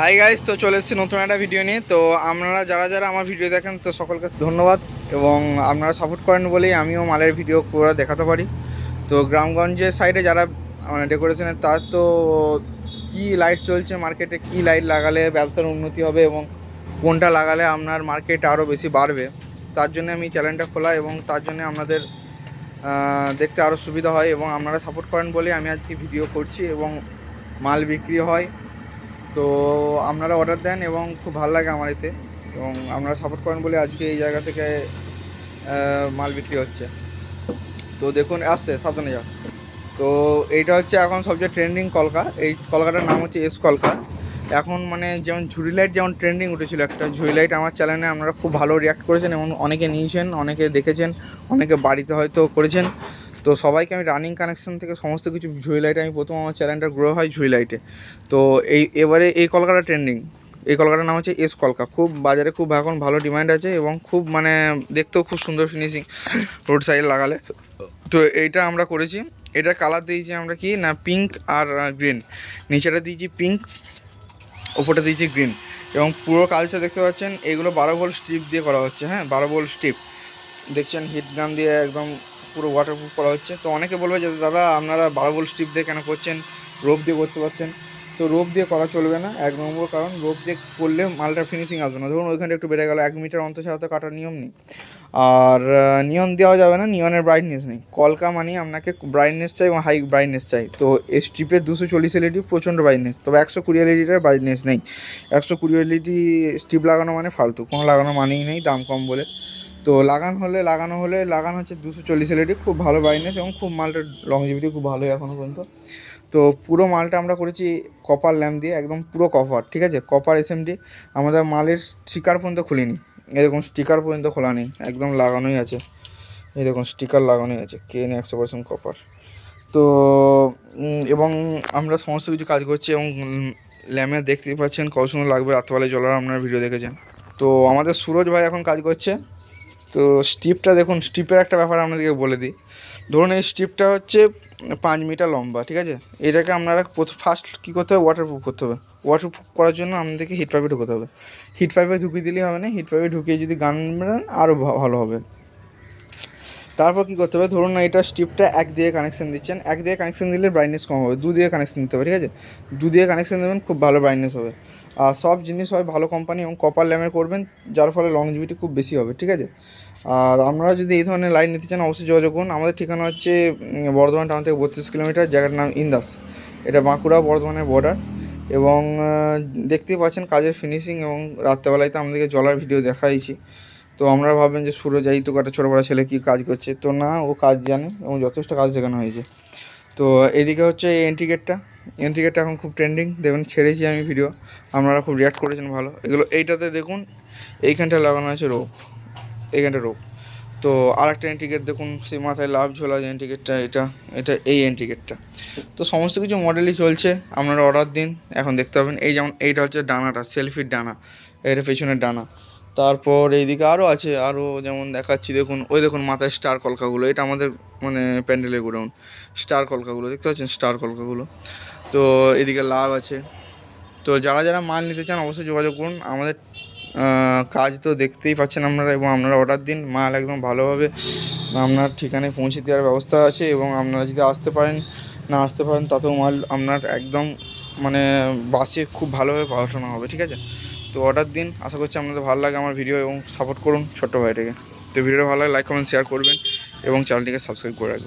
Hi guys তো চলে এসেছি নতুন একটা ভিডিও নিয়ে। তো আপনারা যারা যারা আমার ভিডিও দেখেন, তো সকলকে ধন্যবাদ। এবং আপনারা সাপোর্ট করেন বলেই আমিও মালের ভিডিও করে দেখাতে পারি। তো গ্রামগঞ্জের সাইডে যারা মানে ডেকোরেশনের তার তো কি লাইট চলছে মার্কেটে কি লাইট লাগালে ব্যবসার উন্নতি হবে এবং কোনটা লাগালে আপনার মার্কেট আরও বেশি বাড়বে, তার জন্য আমি চ্যানেলটা খোলা এবং তার জন্য আপনাদের দেখতে আরও সুবিধা হয়। এবং আপনারা সাপোর্ট করেন বলে আমি আজকে ভিডিও করছি এবং মাল বিক্রি হয়। তো আপনারা অর্ডার দেন এবং খুব ভালো লাগে আমার এতে। এবং আপনারা সাপোর্ট করেন বলে আজকে এই জায়গা থেকে মাল বিক্রি হচ্ছে। তো দেখুন, আসছে, সাবধানে যা তো এইটা হচ্ছে এখন সবচেয়ে ট্রেন্ডিং কলকা। এই কলকাটার নাম হচ্ছে এস কলকা। এখন মানে যেমন ঝুড়ি লাইট যেমন ট্রেন্ডিং উঠেছিল একটা। ঝুড়ি লাইট আমার চ্যানেলে আপনারা খুব ভালো রিয়াক্ট করেছেন এবং অনেকে নিয়েছেন, অনেকে দেখেছেন, অনেকে বাড়িতে হয়তো করেছেন। তো সবাইকে আমি রানিং কানেকশন থেকে সমস্ত কিছু ঝুড়ি লাইট আমি প্রথম আমার চ্যানেলটা গ্রো হয় ঝুড়ি লাইটে তো এই, এবারে এই কলকাতা ট্রেন্ডিং এই কলকাতার নাম হচ্ছে এস কলকা। খুব বাজারে খুব এখন ভালো ডিমান্ড আছে এবং খুব মানে দেখতেও খুব সুন্দর ফিনিশিং রোড সাইডে লাগালে। তো এইটা আমরা করেছি। এটা কালার দিয়েছি আমরা কি না পিঙ্ক আর গ্রিন নিচেটা দিয়েছি পিঙ্ক ওপরটা দিয়েছি গ্রিন এবং পুরো কালচার দেখতে পাচ্ছেন, এগুলো বারো ভোল্ট স্ট্রিপ দিয়ে করা হচ্ছে হ্যাঁ? বারো ভোল্ট স্ট্রিপ দেখছেন হিট গান দিয়ে একদম পুরো ওয়াটারপ্রুফ করা হচ্ছে। তো অনেকে বলবে যে, দাদা, আপনারা বারো ভোল্ট স্ট্রিপ দিয়ে কেন করছেন? রোপ দিয়ে করতে পারতেন। তো রোপ দিয়ে করা চলবে না, এক নম্বর কারণ রোপ দিয়ে করলে মালটা ফিনিশিং আসবে না। ধরুন ওইখানটা একটু বেড়ে গেল, এক মিটার অন্তর ছাড়া তো কাটার নিয়ম নেই। আর নিয়ন দেওয়া যাবে না নিয়নের ব্রাইটনেস নেই। কলকা মানে আপনাকে ব্রাইটনেস চাই এবং হাই ব্রাইটনেস চাই। তো এই স্ট্রিপের দুশো চল্লিশ এলইডি প্রচণ্ড ব্রাইটনেস তবে একশো কুড়ি এলইডিটার ব্রাইটনেস নেই। একশো কুড়ি এলইডি স্ট্রিপ লাগানো মানে ফালতু। কোনো লাগানো মানেই নেই দাম কম বলে। তো লাগানো হলে লাগানো হলে, লাগানো হচ্ছে দুশো চল্লিশ এলইডি, খুব ভালো ব্রাইটনেস এবং খুব মালটার লংজিভিটি খুব ভালোই এখনও পর্যন্ত। তো পুরো মালটা আমরা করেছি কপার ল্যাম্প দিয়ে, একদম পুরো কপার ঠিক আছে? কপার এসএমডি আমাদের মালের স্টিকার পর্যন্ত খুলিনি। এরকম স্টিকার পর্যন্ত খোলা নেই, একদম লাগানোই আছে। এই দেখুন স্টিকার লাগানোই আছে, কে কেন একশো পার্সেন্ট কপার তো এবং আমরা সমস্ত কিছু কাজ করছি এবং ল্যামে দেখতেই পাচ্ছেন কত সুন্দর লাগবে রাত্রবেলায় জলার আপনার ভিডিও দেখেছেন। তো আমাদের সুরজ ভাই এখন কাজ করছে। তো স্টিপটা দেখুন, স্টিপের একটা ব্যাপার আপনাদেরকে বলে দিই। ধরুন এই স্টিপটা হচ্ছে পাঁচ মিটার লম্বা, ঠিক আছে? এটাকে আপনারা প্রথম ফার্স্ট কী করতে হবে? ওয়াটারপ্রুফ করতে হবে। ওয়াটারপ্রুফ করার জন্য আপনাদেরকে হিট পাইপে ঢুকতে হবে। হিট পাইপে ঢুকিয়ে দিলেই হবে না হিট পাইপে ঢুকিয়ে যদি গান আরও ভালো হবে। তারপর কী করতে হবে? ধরুন না এটা স্ট্রিপটা এক দিয়ে কানেকশন দিচ্ছেন, এক দিয়ে কানেকশন দিলে ব্রাইটনেস কম হবে, দু দিয়ে কানেকশন দিতে হবে, ঠিক আছে? দু দিয়ে কানেকশন দেবেন, খুব ভালো ব্রাইটনেস হবে। আর সব জিনিস হয় ভালো কোম্পানি এবং কপার ল্যামের করবেন, যার ফলে লংজিভিটি খুব বেশি হবে, ঠিক আছে? আর আপনারা যদি এই ধরনের লাইন নিতে চান, অবশ্যই যোগাযোগ করুন। আমাদের ঠিকানা হচ্ছে বর্ধমান টাউন থেকে বত্রিশ কিলোমিটার, জায়গাটার নাম ইন্দাস। এটা বাঁকুড়া, বর্ধমানের বর্ডার এবং দেখতেই পাচ্ছেন কাজের ফিনিশিং এবং রাত্রেবেলায় তো আমাদেরকে জলার ভিডিও দেখাইছি। তো আমরা ভাবেন যে সুরজ, এই তো একটা ছোটো বড়ো ছেলে কী কাজ করছে? তো না, ও কাজ জানে এবং যথেষ্ট কাজ শেখানো হয়েছে। তো এদিকে হচ্ছে এই এন্ট্রি গেটটা এন্ট্রি গেটটা এখন খুব ট্রেন্ডিং দেখুন, ছেড়েছি আমি ভিডিও আপনারা খুব রিয়াক্ট করেছেন ভালো। এগুলো, এইটাতে দেখুন এইখানটা লাগানো আছে রোপ এইখানটা রোপ তো আর একটা এন্ট্রিগেট দেখুন, সেই মাথায় লাভ ঝোলা যে এন্ট্রিগেটটা এটা এটা এই এন্ট্রিগেটটা তো সমস্ত কিছু মডেলই চলছে। আপনারা অর্ডার দিন, এখন দেখতে পাবেন। এই যেমন, এইটা হচ্ছে ডানাটা সেলফির ডানা। এটা পেছনের ডানা। তারপর এইদিকে আরও আছে আরও যেমন দেখাচ্ছি, দেখুন, ওই দেখুন মাথায় স্টার কলকাগুলো, এটা আমাদের মানে প্যান্ডেলের গোডাউন স্টার কলকাগুলো, দেখতে পাচ্ছেন স্টার কলকাগুলো? তো এদিকে লাভ আছে। তো যারা যারা মাল নিতে চান অবশ্যই যোগাযোগ করুন, আমাদের কাজ তো দেখতেই পাচ্ছেন আপনারা এবং আপনারা অর্ডার দিন, মাল একদম ভালোভাবে আপনার ঠিকানায় পৌঁছে দেওয়ার ব্যবস্থা আছে এবং আপনারা যদি আসতে পারেন, না আসতে পারেন, তাতেও মাল আপনার একদম মানে বাসে খুব ভালোভাবে পাঠানো হবে, ঠিক আছে? তো অর্ডার দিন। আশা করছি আপনাদের ভালো লাগে আমার ভিডিও এবং সাপোর্ট করুন ছোট্ট ভাইটাকে। তো ভিডিওটা ভালো লাগে লাইক কমেন্ট শেয়ার করবেন এবং চ্যানেলটিকে সাবস্ক্রাইব করে রাখবেন।